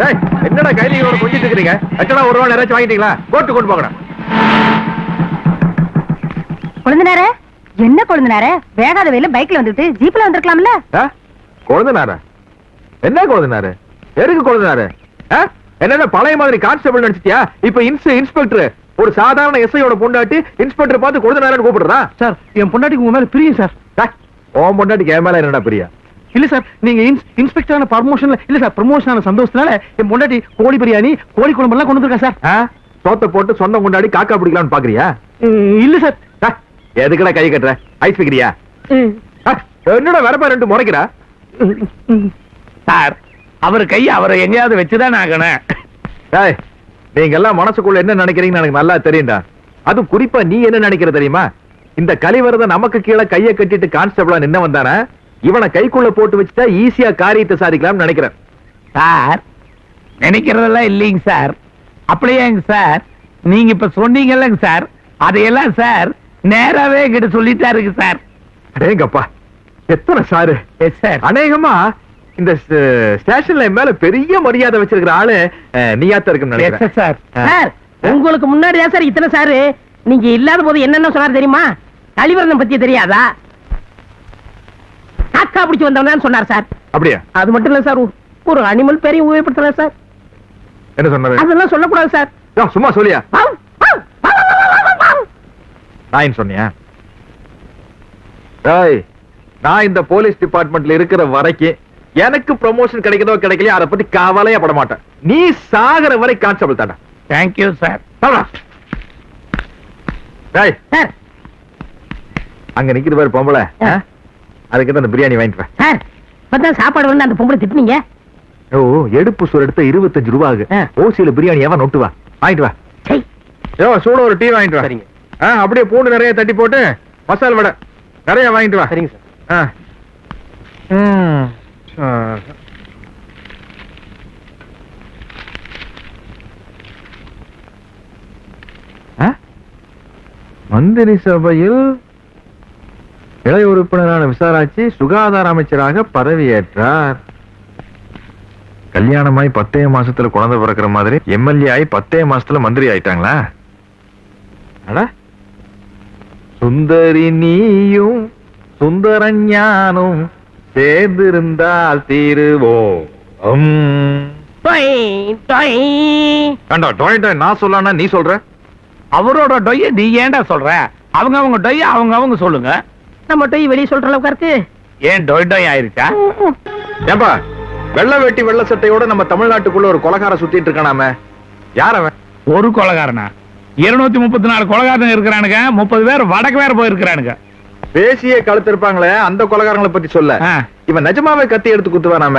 டேய், என்னடா கைலியோட கொஞ்சிட்டு இருக்கீங்க எத்தனை ஒரு ரூபா நிறைய வாங்கிட்டீங்களா? கோர்ட்டு கொண்டு போகணும் கொழுந்தனாரே என்ன கொழுந்தனாரே? வேகாத வெயில பைக்ல வந்துட்டு ஜீப்ல வந்திருக்கலாம்ல? குழந்தைனாரா? என்ன குழந்தைனாரு? எதுக்கு குழந்தைனாரு? என்னென்ன பழைய மாதிரி கான்ஸ்டபிள் நினைச்சிட்டியா? இப்ப இன்ஸ் இன்ஸ்பெக்டர் ஒரு சாதாரண எஸ்ஐயோட பொண்டாட்டி இன்ஸ்பெக்டர் பார்த்து குழந்தைனாருன்னு கூப்பிடுறா சார் என் பொண்டாட்டிக்கு உங்க மேல பிரியும் சார். டேய், உன் பொண்டாட்டிக்கு என் மேல என்னடா பிரியா இல்ல சார் நீங்க இன்ஸ்பெக்டரான ப்ரமோஷன்ல இல்ல சார் ப்ரமோஷன் ஆன சந்தோஷத்தினால என் பொண்டாட்டி கோழி பிரியாணி கோழி குழம்பு எல்லாம் கொண்டு வந்திருக்கா சார்? சோத்தை போட்டு சொந்தம் கொண்டாடி காக்கா பிடிக்கலாம்னு பாக்குறியா? இல்ல சார். எதுக்குடா கை கட்டுற? ஐஸ் வைக்கிறியா? என்னடா வரப்பா ரெண்டு முறைக்கிறா. சார் அவர் கை அவரை எங்கேயாவது வச்சுதான் ஆகணும். நீங்க எல்லாம் மனசுக்குள்ள என்ன நினைக்கிறீங்கன்னு எனக்கு நல்லா தெரியும்டா. அது குறிப்பா நீ என்ன நினைக்கிற தெரியுமா? இந்த கலிவரத நமக்கு கீழே கைய கட்டிட்டு கான்ஸ்டபிளா நின்ன வந்தானே இவனை கைக்குள்ள போட்டு வச்சுட்டா ஈஸியா காரியத்தை சாதிக்கலாம்னு நினைக்கிறேன். சார் நினைக்கிறதெல்லாம் இல்லைங்க சார். அப்படியேங்க சார் நீங்க இப்ப சொன்னீங்கல்லங்க சார். அதையெல்லாம் சார் நேராவே கிட்ட சொல்லிட்டாருங்க சார். அடேங்கப்பா எத்தனை சாரு? சார். அநேகமா இந்த ஸ்ட- ஸ்டேஷன்ல மேல பெரிய மரியாதை வச்சிருக்கிற ஆளு இருக்குன்னு எஸ் நினைக்கிறேன். சார். சார் உங்களுக்கு முன்னாடி தான் சார் இத்தனை சாரு. நீங்க இல்லாத போது என்னென்ன சொன்னார் தெரியுமா? கழிவரதம் பத்தி தெரியாதா? காக்கா பிடிச்சு வந்தவன் சொன்னார் சார். அப்படியா? அது மட்டும் இல்ல சார் ஒரு அனிமல் பேரையும் உபயோகப்படுத்தலாம் சார். என்ன சொன்னாரு அதெல்லாம் சொல்லக்கூடாது சார். சும்மா சொல்லியா. நான் சொன்னியா? நான் இந்த போலீஸ் டிபார்ட்மெண்ட்ல இருக்கிற வரைக்கும் எனக்கு ப்ரமோஷன் கிடைக்குதோ கிடைக்கலையோ அதை பத்தி கவலையே பட மாட்டேன். நீ சாகுற வரை கான்ஸ்டபிள் தாண்டா தேங்க்யூ சார். அங்க நிக்குது பாரு பொம்பளை. ஆ? அதுக்கிட்ட அந்த பிரியாணி வாங்கிட்டு வா. சார் இப்பதான் சாப்பாடு வந்து அந்த பொம்பளை திட்டுனீங்க ஓ எடுப்பு சோறு எடுத்த இருபத்தஞ்சு ரூபா ஆகு. ஓசியில பிரியாணி எவன் நொட்டு வா வாங்கிட்டு வா யோ சூட ஒரு டீ வாங்கிட்டு வா சரிங்க. ஆ அப்படியே பூண்டு நிறைய தட்டி போட்டு மசால் வடை நிறைய வாங்கிட்டு வா சரிங்க சார் ஆ. ம். ஆ. ஆ? மந்திரி சபையில் இளைய உறுப்பினரான விசாராட்சி சுகாதார அமைச்சராக பதவியேற்றார். கல்யாணமாய் பத்தே மாசத்துல குழந்தை பிறக்கிற மாதிரி எம்எல்ஏ ஆகி பத்தே மாசத்துல மந்திரி ஆயிட்டாங்களா? அட சுந்தரி நீயும் சுந்தரஞானும் சேர்ந்திருந்தால் தீருவோம். ஏண்டா நான் சொல்லானா நீ சொல்ற? அவரோட டொய்ய நீ ஏன்டா சொல்ற? அவங்க அவங்க டொய்ய அவங்க அவங்க சொல்லுங்க. நம்ம டொய் வெளியே சொல்ற அளவுக்கு இருக்கு? ஏன் டொய் டொய் ஆயிருச்சா? ஏன்பா வெள்ளை வேட்டி வெள்ளை சட்டையோட நம்ம தமிழ்நாட்டுக்குள்ள ஒரு கொலகார சுத்திட்டு இருக்கானாம. யார் அவன்? ஒரு கொலகாரனா? இருநூத்தி முப்பத்தி நாலு கொலகாரன் இருக்கிறானுங்க முப்பது பேர் வடக்கு வேற போயிருக்கிறானுங்க. பேசியே கழுத்திருப்பாங்களே அந்த கொலகாரங்களை பத்தி சொல்ல. இவன் நிஜமாவே கத்தி எடுத்து குத்துவானாம?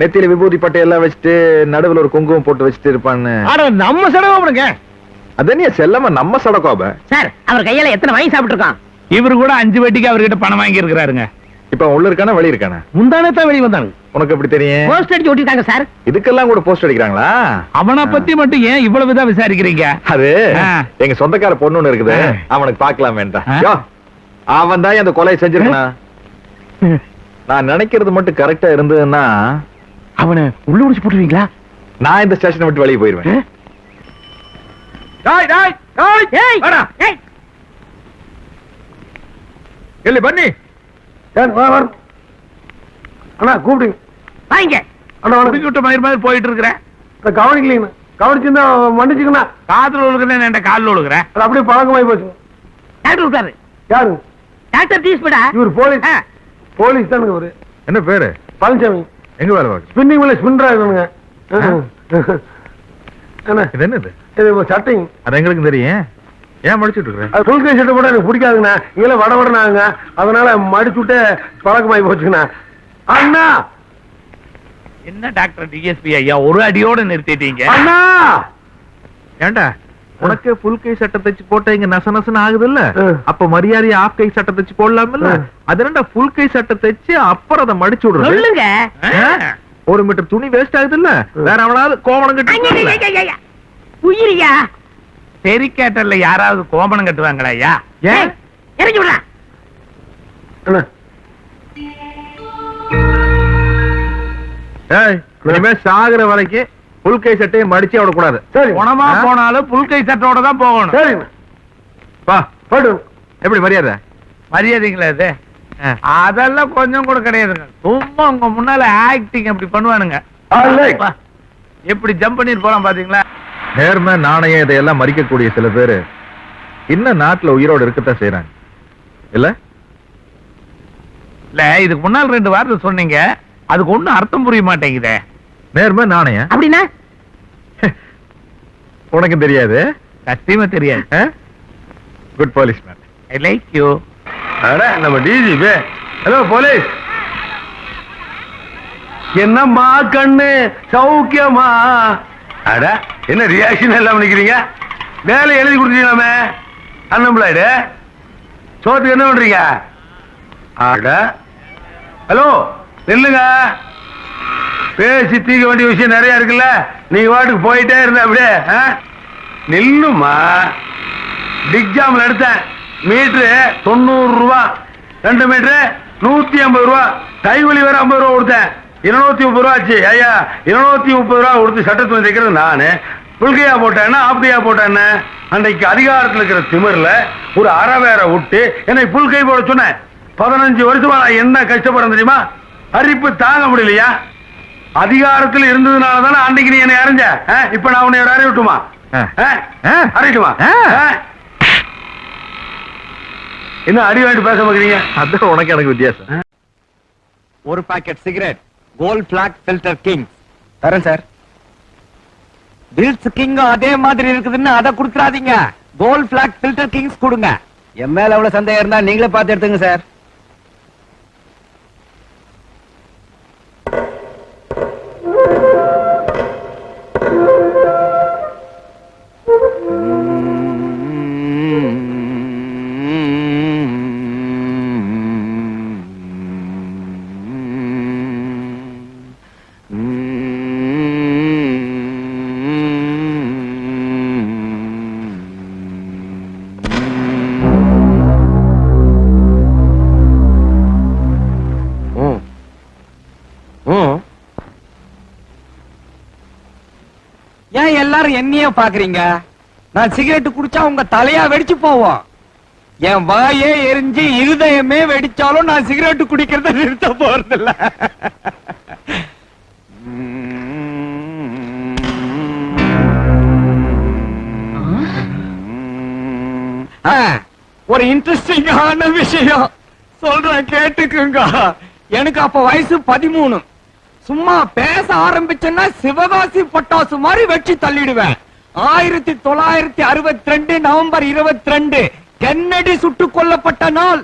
நெத்தியில விபூதி பட்டை எல்லாம் வச்சுட்டு நடுவுல ஒரு குங்குமம் போட்டு வச்சுட்டு இருப்பான்னு. ஆனா நம்ம செலவு பண்ணுங்க அதனிய செல்லம நம்ம சடக்கோப சார் அவர் கையால எத்தனை வாங்கி சாப்பிட்டு இருக்கான் இவரு கூட அஞ்சு வட்டிக்கு அவர்கிட்ட பணம் வாங்கி இருக்கிறாருங்க இப்ப உள்ள இருக்கானா வெளிய இருக்கானா? முந்தானே தான் வெளியே வந்தாங்க. உனக்கு எப்படி தெரியும்? போஸ்ட் அடிச்சு ஒட்டிருக்காங்க சார் இதுக்கெல்லாம் கூட போஸ்ட் அடிக்கிறாங்களா? அவனை பத்தி மட்டும் ஏன் இவ்வளவு தான் விசாரிக்கிறீங்க? அது. எங்க சொந்தக்கார பொண்ணு ஒண்ணு இருக்குது. அவனுக்கு பார்க்கலாம் வேண்டாம். அவன் தான் அந்த கொலையை செஞ்சிருக்கான்? நான் நினைக்கிறது மட்டும் கரெக்டா இருந்ததுன்னா அவனை உள்ள முடிச்சு போட்டுருவீங்களா? நான் இந்த ஸ்டேஷனை விட்டு வெளியே போயிருவேன் டேய், டேய், டேய், ஏய், வாடா. ஏய். எல்லி பண்ணி அண்ணா கூப்பிடுங்க வாங்க. அண்ணா குடிக்கிட்ட மயிர் மாதிரி போயிட்டு இருக்கிறேன் கவனிக்கலீங்கண்ணா கவனிச்சிருந்தா மன்னிச்சுக்கண்ணா. காதுல ஒழுகுறேன் என் காலில் ஒழுகுறேன் அது அப்படியே பழக்கமாயி போச்சு. டாக்டர் விட்டாரு யாரு? டாக்டர் டீஸ்பீடா இவர் போலீஸ். போலீஸ் தானுங்க அவரு என்ன பேரு? பழனிசாமி எங்க வேலை பார்க்க ஸ்பின்னிங் மேல ஸ்பின் ஆகுதுங்க என்ன இது என்னது? இது இப்ப சட்டைங்க. அது எங்களுக்கு தெரியும். ஏன் முடிச்சிட்டு இருக்கிறேன் அது ஃபுல் கை சட்டை போட எனக்கு பிடிக்காதுங்கண்ணா. இங்கே வட வடனாங்க. அதனால மடிச்சு விட்டு பழக்கமாயி போச்சுங்கண்ணா. அண்ணா! என்ன டாக்டர் டிஎஸ்பி ஐயா? ஒரு அடியோட நிறுத்திட்டீங்க. அண்ணா! ஏன்டா உனக்கு ஃபுல் கை சட்டை தச்சு போட்ட இங்க நச நசன ஆகுது இல்ல. அப்ப மரியாதையா ஆஃப் கை சட்டை தச்சு போடலாம்ல ஆ. அது என்னடா ஃபுல் கை சட்டை தச்சு அப்புறம் அதை மடிச்சு விடுறது? ஒரு மீட்டர் துணி வேஸ்ட் ஆகுது இல்ல வேற அவனாவது கோவணம் கட்டி. உயிரியா? தெரிக்கேட்டர்ல யாராவது கோபனம் கட்டுவாங்களா ஐயா? ஏன் ஏய், இறங்கி விடா அண்ணா. ஏய், இனிமே சாகுற வரைக்கும் புல் கை சட்டையும் மடிச்சு விட கூடாது சரி. குணமா? போனாலும் புல் கை சட்டோட தான் போகணும். சரிங்க வா. போடு. எப்படி மரியாதை? மரியாதைங்களா இது. அதெல்லாம் கொஞ்சம் கூட கிடையாதுங்க. சும்மா உங்க முன்னால ஆக்டிங் அப்படி பண்ணுவானுங்க. எப்படி ஜம்ப் பண்ணிட்டு போலாம் பாத்தீங்களா? நேர்மை நாணயம் இதையெல்லாம் மறிக்கக்கூடிய சில பேரு இன்னும் நாட்டுல உயிரோடு இருக்கத்தான் செய்யறாங்க இல்ல? இல்ல இதுக்கு முன்னால் ரெண்டு வார்த்தை சொன்னீங்க. அதுக்கு ஒண்ணும் அர்த்தம் புரிய மாட்டேங்குதே. நேர்மை நாணயம் அப்படின்னா? உனக்கு தெரியாது. சத்தியமா தெரியாது. Good police man I like you அட நம்ம டிஜிபி ஹலோ போலீஸ் என்னம்மா கண்ணு? சௌக்கியமா? அட என்ன ரியாக்ஷன் எல்லாம் நினைக்கிறீங்க வேலை எழுதி கொடுத்தீங்களாமே அன்எம்ப்ளாய்டு சோத்துக்கு என்ன பண்றீங்க? அட ஹலோ நில்லுங்க. பேசி தீக்க வேண்டிய விஷயம் நிறைய இருக்குல்ல. நீங்க வாட்டுக்கு போயிட்டே இருந்த அப்படியே ஆ? நில்லுமா? டிக்ஜாமில் எடுத்தேன். மீட்ரு தொண்ணூறு ரூபா. ரெண்டு மீட்ரு நூற்றி ஐம்பது ரூபா. கைவலி வேற ஐம்பது ரூபா கொடுத்தேன். இருநூத்தி முப்பது ரூபா ஆச்சு ஐயா இருநூத்தி முப்பது ரூபா கொடுத்து சட்டத்தை தைக்கிறது நானு புல்கையா போட்டேன்னா ஆப்கையா போட்டேன்னு அன்னைக்கு அதிகாரத்தில் இருக்கிற திமிர்ல ஒரு அரை வேற விட்டு என்னை புல்கை போட சொன்னேன் பதினஞ்சு வருஷமா நான் என்ன கஷ்டப்படுறேன் தெரியுமா அரிப்பு தாங்க முடியலையா அதிகாரத்தில் இருந்ததுனால தானே அன்னைக்கு நீ என்னை அரைஞ்ச ஆ? இப்ப நான் உன்னை அறை விட்டுமா ஆ. ஆ? ஆ. அரைட்டுமா ஆ. ஆ? என்ன அடி வாங்கிட்டு பேச பார்க்குறீங்க அதான் உனக்கு எனக்கு வித்தியாசம் ஒரு packet cigarette Gold Flake filter king தரேன் சார். பில்ஸ் கிங் அதே மாதிரி இருக்குதுன்னு அதை கொடுத்துறாதீங்க கோல்ட் பிளாக் ஃபில்டர் கிங்ஸ் கொடுங்க. என் மேல எவ்வளவு சந்தேகம் இருந்தா நீங்களே பார்த்து எடுத்துங்க சார். எல்லாரும் என்னையே பாக்குறீங்க? நான் சிகரெட் குடிச்சா உங்க தலையா வெடிச்சு போவோம். என் வாயே எரிஞ்சு இருதயமே வெடிச்சாலும் நான் சிகரெட் குடிக்கிறத நிறுத்த போறதில்ல. ஒரு இன்ட்ரெஸ்டிங்கான விஷயம். சொல்றேன் கேட்டுக்குங்க. எனக்கு அப்ப வயசு பதிமூணு. சும்மா பேச ஆரம்பிச்சேன்னா சிவகாசி பட்டாசு மாதிரி வெட்டி தள்ளிடுவேன். ஆயிரத்தி தொள்ளாயிரத்தி அறுபத்தி ரெண்டு நவம்பர் இருபத்தி ரெண்டு கென்னடி சுட்டுக் கொல்லப்பட்ட நாள்.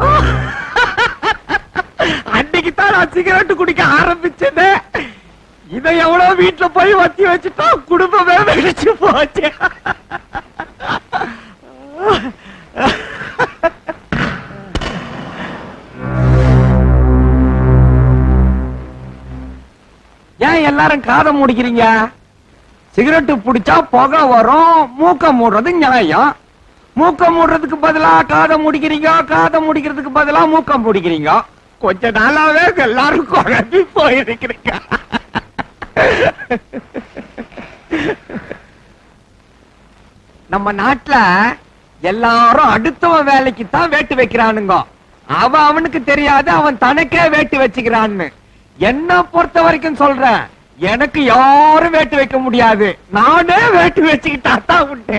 அன்னைக்கு தான் நான் சிகரெட் குடிக்க ஆரம்பிச்சது இதை எவ்வளவு வீட்டுல போய் வத்தி வச்சுட்டா குடும்பமே வெடிச்சு போச்சு. ஏன் எல்லாரும் காதை முடிக்கிறீங்க? சிகரெட் பிடிச்சா புகை வரும் மூக்க மூடுறது நியாயம். மூக்க மூடுறதுக்கு பதிலா காதை முடிக்கிறீங்க காதை முடிக்கிறதுக்கு பதிலா மூக்க முடிக்கிறீங்க. கொஞ்ச நாளாவே எல்லாரும் குழம்பி போயிருக்கிறீங்க. நம்ம நாட்டுல எல்லாரும் அடுத்தவன் வேலைக்கு தான் வேட்டு வைக்கிறானுங்க. அவன் அவனுக்கு தெரியாது அவன் தனக்கே வேட்டு வச்சுக்கிறான்னு. என்ன பொறுத்த வரைக்கும் சொல்றேன் எனக்கு யாரும் வேட்டு வைக்க முடியாது. நானே வேட்டு வச்சுக்கிட்டா தான் உண்டு.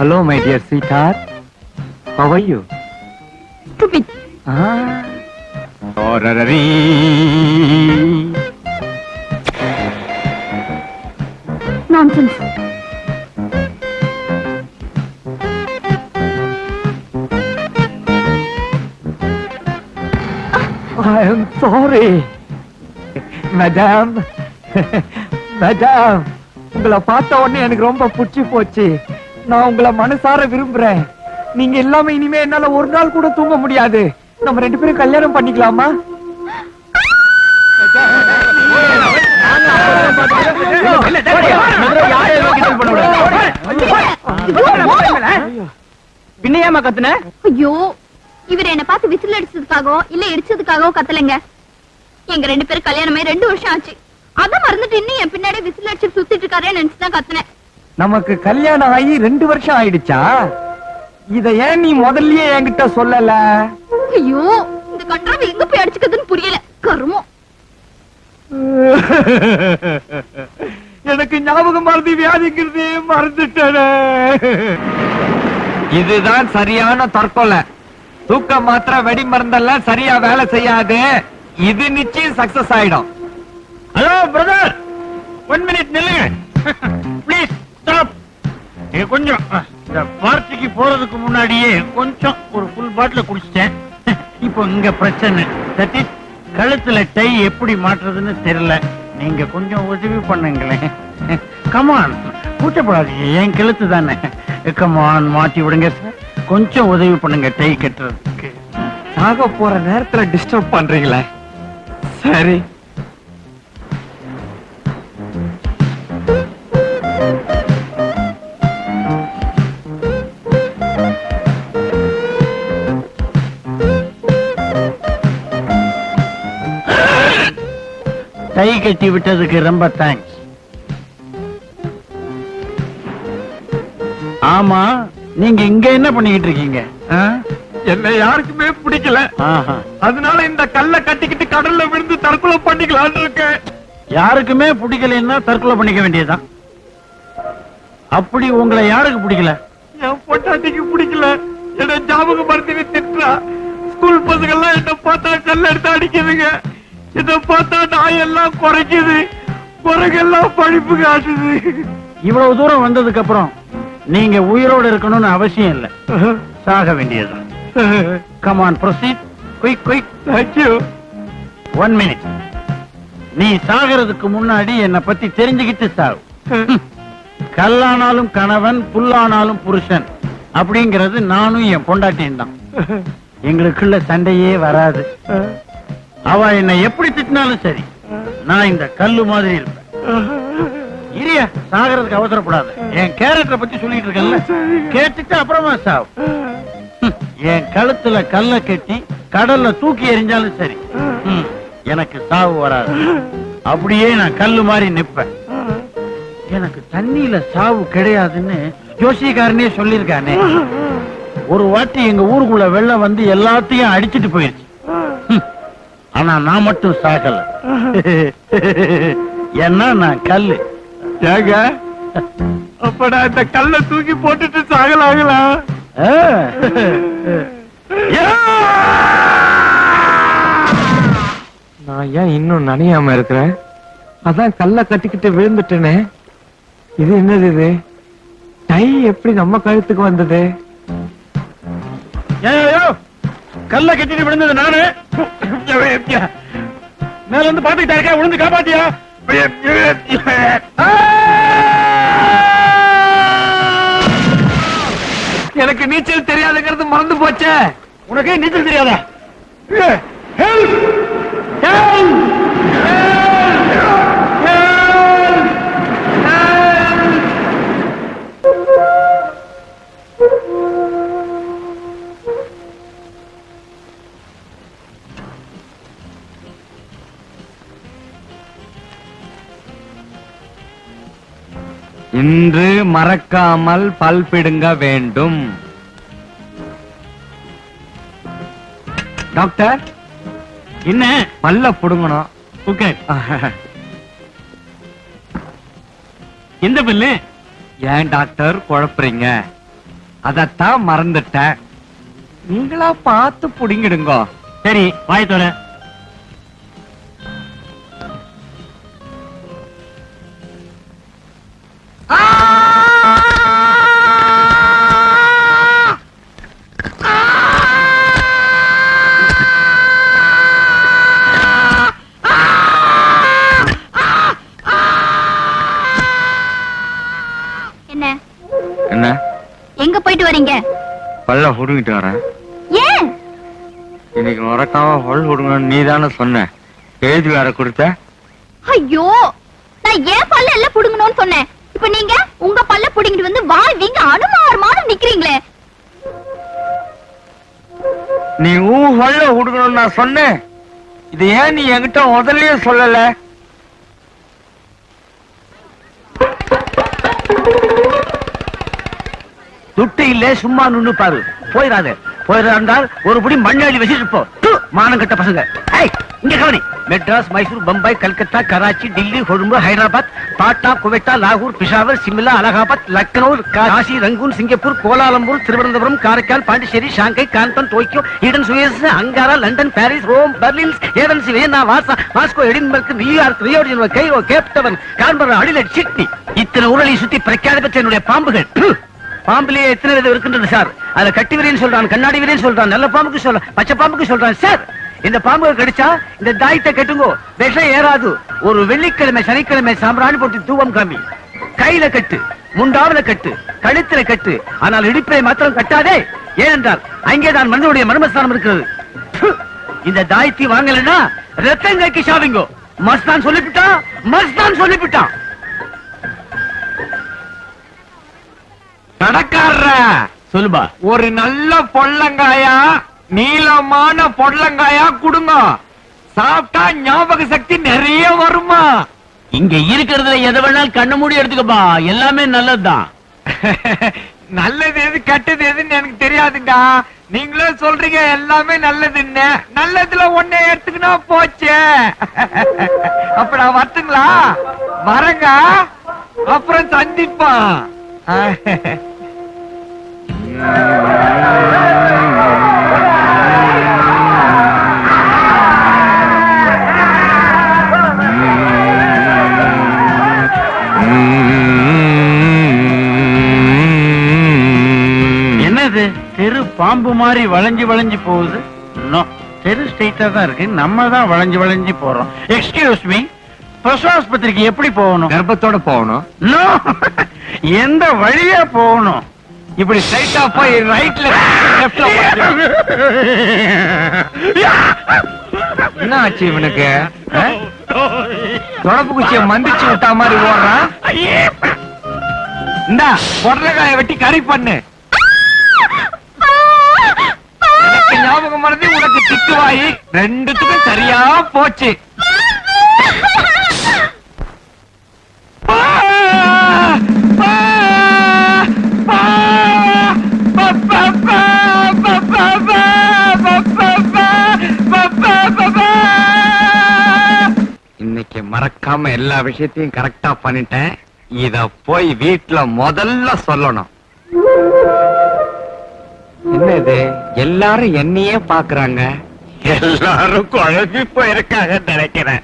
Hello my dear sweet heart how are you Stupid. Nonsense. I am sorry madam madam உங்களை பார்த்த உடனே எனக்கு ரொம்ப பிடிச்சி போச்சு. நான் உங்களை மனசார விரும்புறேன். நீங்க இல்லாம இனிமே என்னால ஒரு நாள் கூட தூங்க முடியாது. நம்ம ரெண்டு பேரும் கல்யாணம் பண்ணிக்கலாமா? பின்னையாம கத்துன? ஐயோ இவர் என்ன பார்த்து விசில் அடிச்சதுக்காகவோ இல்ல இடிச்சதுக்காகவோ கத்தலைங்க. எங்க ரெண்டு பேரும் கல்யாணமே ரெண்டு வருஷம் ஆச்சு. அதான் மறந்துட்டு இன்னும் என் பின்னாடி விசில் அடிச்சு சுத்திட்டு இருக்காரே நினைச்சுதான் கத்துனேன். நமக்கு கல்யாணம் ஆகி ரெண்டு வருஷம் ஆயிடுச்சா? இத ஏன் நீ முதல்லயே என்கிட்ட சொல்லல? ஐயோ இந்த கட்டாவை எங்க போய் அடிச்சுக்கிறதுன்னு புரியல. கருமம் எனக்கு ஞாபகம் மறதி வியாதிங்கிறது மறந்துட்டேனே. இதுதான் சரியான தற்கொலை. தூக்க மாத்திர வெடி மருந்தெல்லாம் சரியா வேலை செய்யாது. இது நிச்சயம் சக்சஸ் ஆயிடும். ஹலோ பிரதர் ஒன் மினிட் நில்லுங்க. ப்ளீஸ் ஸ்டாப் கொஞ்சம் இந்த பார்ட்டிக்கு போறதுக்கு முன்னாடியே கொஞ்சம் ஒரு ஃபுல் பாட்டில் குடிச்சிட்டேன். இப்போ இங்க பிரச்சனை. சதீஷ் கழுத்துல டை எப்படி மாற்றுறதுன்னு தெரியல. நீங்க கொஞ்சம் உதவி பண்ணுங்களேன். கமான் கூட்டப்படாதீங்க என் கழுத்து தானே. கமான் மாட்டி விடுங்க சார் கொஞ்சம் உதவி பண்ணுங்க டை கட்டுறதுக்கு. சாக போற நேரத்துல டிஸ்டர்ப் பண்றீங்களே? சரி. டை கட்டி விட்டதுக்கு ரொம்ப தேங்க்ஸ் ஆமா நீங்க இங்க என்ன பண்ணிக்கிட்டு இருக்கீங்க? என்ன யாருக்குமே பிடிக்கல. அதனால இந்த கல்ல கட்டிக்கிட்டு கடல்ல விழுந்து தற்கொலை பண்ணிக்கலாம்னு இருக்கேன். யாருக்குமே பிடிக்கலைன்னா தற்கொலை பண்ணிக்க வேண்டியதுதான். அப்படி உங்களை யாருக்கு பிடிக்கல? என் பொட்டாட்டிக்கு பிடிக்கல. என்ன ஞாபகம் மறந்து திட்டுறா. ஸ்கூல் பசங்க எல்லாம் என்ன பார்த்தா கல்ல எடுத்து அடிக்குதுங்க. இத பார்த்தா நாய் எல்லாம் குறைக்குது. குறைகெல்லாம் படிப்பு காட்டுது. இவ்வளவு தூரம் வந்ததுக்கு அப்புறம் நீங்க உயிரோட இருக்கணும்னு அவசியம் இல்ல. சாக வேண்டியதுதான். Come on proceed quick quick thank you one minute நீ சாகிறதுக்கு முன்னாடி என்னை பத்தி தெரிஞ்சுக்கிட்டு சாவு. கல்லானாலும் கணவன் புல்லானாலும் புருஷன் அப்படிங்கிறது நானும் என் பொண்டாட்டியும் தான். எங்களுக்குள்ள சண்டையே வராது. அவ என்னை எப்படி திட்டினாலும் சரி நான் இந்த கல்லு மாதிரி இருப்பேன். இரியா சாகிறதுக்கு அவசரப்படாத. என் கேரக்டரை பத்தி சொல்லிட்டு இருக்கேன்ல. கேட்டுட்டு அப்புறமா சாவு. என் கழுத்துல கல்ல கட்டி கடல்ல தூக்கி எறிஞ்சாலும் சரி. எனக்கு சாவு வராது. அப்படியே நான் கல்லு மாதிரி நிப்பேன் எனக்கு தண்ணியில சாவு கிடையாதுன்னு ஜோசியக்காரனே சொல்லியிருக்கானே. ஒரு வாட்டி எங்க ஊருக்குள்ள வெள்ளம் வந்து எல்லாத்தையும் அடிச்சிட்டு போயிருச்சு. ஆனா நான் மட்டும் சாகல. ஏன்னா நான் கல்லு. ஏங்க? அப்ப நான் இந்த கல்ல தூக்கி போட்டுட்டு சாகலாங்களா? ஆ. நான் ஏன் இன்னும் நனையாம இருக்கிறேன்? அதான் கல்ல கட்டிக்கிட்டு விழுந்துட்டேனே. இது என்னது இது? டை எப்படி நம்ம கழுத்துக்கு வந்தது? ஏய்யோ, கல்ல கட்டிட்டு விழுந்தது நானு. மேல இருந்து பாத்துக்கிட்டா இருக்கா? விழுந்து காப்பாத்தியா? எனக்கு நீச்சல் தெரியாதுங்கிறது மறந்து போச்சே. உனக்கு நீச்சல் தெரியாதா? இன்று மறக்காமல் பல் பிடுங்க வேண்டும். டாக்டர்? என்ன? பல்ல புடுங்கணும். ஓகே. எந்த பில்லு? ஏன் டாக்டர் குழப்புறீங்க? அதத்தான் மறந்துட்டேன். நீங்களா பார்த்து புடிங்கிடுங்க. சரி வாய் தோற என்ன? எங்க போயிட்டு வரீங்க? பல்ல புடுங்கிட்டு வரேன். ஏன்? இன்னைக்கு மறக்காம பல் புடுங்கன்னு நீ தானே சொன்ன. எழுதி வேற கொடுத்த. ஐயோ நான் ஏன் பல்ல எல்லாம் புடுங்கணும்னு சொன்னேன். இப்ப நீங்க உங்க பல்ல புடுங்கிட்டு வந்து வாய் வீங்க அனுமாரமான நிக்கிறீங்களே. நீ உன் பல்ல புடுங்கணும்னு நான் சொன்னேன். இது ஏன் நீ என்கிட்ட முதல்லயே சொல்லல? துட்டு இல்ல சும்மா நின்னு பாரு. போயிடாத போயிடாண்டால் ஒரு புடி மண்ணாடி வச்சுட்டு போ மானம் கட்ட பசங்க. இங்க கவனி. மெட்ராஸ் மைசூர் பம்பாய் கல்கத்தா கராச்சி டில்லி கொழும்பு ஹைதராபாத் பாட்டா குவெட்டா லாகூர் Peshawar Shimla Allahabad Lucknow Kashi Rangoon Singapore Kuala Lumpur Thiruvananthapuram Karaikal Pondicherry Shanghai கான்பன் Tokyo Aden Suez Ankara London Paris Rome Berlin Athens Vienna Warsaw Moscow Edinburgh New York Rio Cairo Cape Town Canberra Adelaide Sydney. இத்தனை ஊரலை சுத்தி பிரக்காத பெற்ற என்னுடைய பாம்புகள். பாம்பிலேயே எத்தனை விதம் இருக்கின்றது sir? அதுல கட்டி விரியன் சொல்றான் கண்ணாடி விரியன் சொல்றான் நல்ல பாம்புக்கு சொல்றான் பச்சை பாம்புக்கு சொல்றான். சார் இந்த பாம்புகள் கடிச்சா இந்த தாயத்தை கட்டுங்கோ. விஷம் ஏறாது. ஒரு வெள்ளிக்கிழமை சனிக்கிழமை சாம்பிராணி போட்டு தூவம் காமி கையில கட்டு முண்டாவில கட்டு கழுத்துல கட்டு ஆனால் இடுப்பிலை மாத்திரம் கட்டாதே. ஏனென்றால் அங்கேதான் மனிதனுடைய மர்மஸ்தானம் இருக்கிறது. இந்த தாயத்தை வாங்கலைன்னா ரத்தம் கைக்கு சாவிங்கோ. மஸ்தான் சொல்லிவிட்டான் மஸ்தான் சொல்லிவிட்டான் கடைக்காரர சொல்லுபா ஒரு நல்ல பொள்ளங்காயா நீளமான பொள்ளங்காயா கொடுங்க. சாப்பிட்டா ஞாபக சக்தி நிறைய வருமா? இங்க இருக்கிறதுல எதை வேணாலும் கண்ண மூடி எடுத்துக்கப்பா. எல்லாமே நல்லதுதான். நல்லது எது கெட்டது எதுன்னு எனக்கு தெரியாதுங்க நீங்களே சொல்றீங்க எல்லாமே நல்லதுன்னு. நல்லதுல ஒண்ணே எடுத்துக்கினா போச்சு. அப்ப நான் வரட்டுங்களா? வரங்க அப்புறம் சந்திப்பான் என்னது? தெரு பாம்பு மாதிரி வளைஞ்சு வளைஞ்சு போகுது? நோ தெரு ஸ்ட்ரைட்டா தான் இருக்கு. நம்ம தான் வளைஞ்சு வளைஞ்சு போறோம். எக்ஸ்கியூஸ் மீ பிரசவாஸ்பத்திரிக்கு எப்படி போகணும்? கர்ப்பத்தோட போகணும். எந்த வழியா போகணும்? இப்படி ஸ்ட்ரைட்டா போய் ரைட்ல லெஃப்ட்ல என்ன ஆச்சு இவனுக்கு? தொடப்பு குச்சிய மந்திச்சு விட்டா மாதிரி ஓடுறான் இந்தா பொடலக்காய வெட்டி கறி பண்ணு. ஞாபகம் மறந்து உனக்கு திட்டுவாயி. ரெண்டுத்துக்கும் சரியா போச்சு. இன்னைக்கு மறக்காம எல்லா விஷயத்தையும் கரெக்டா பண்ணிட்டேன். இத போய் வீட்டுல முதல்ல சொல்லணும். என்னது? எல்லாரும் என்னையே பாக்குறாங்க? எல்லாரும் குழம்பி போயிருக்காங்க நினைக்கிறேன்.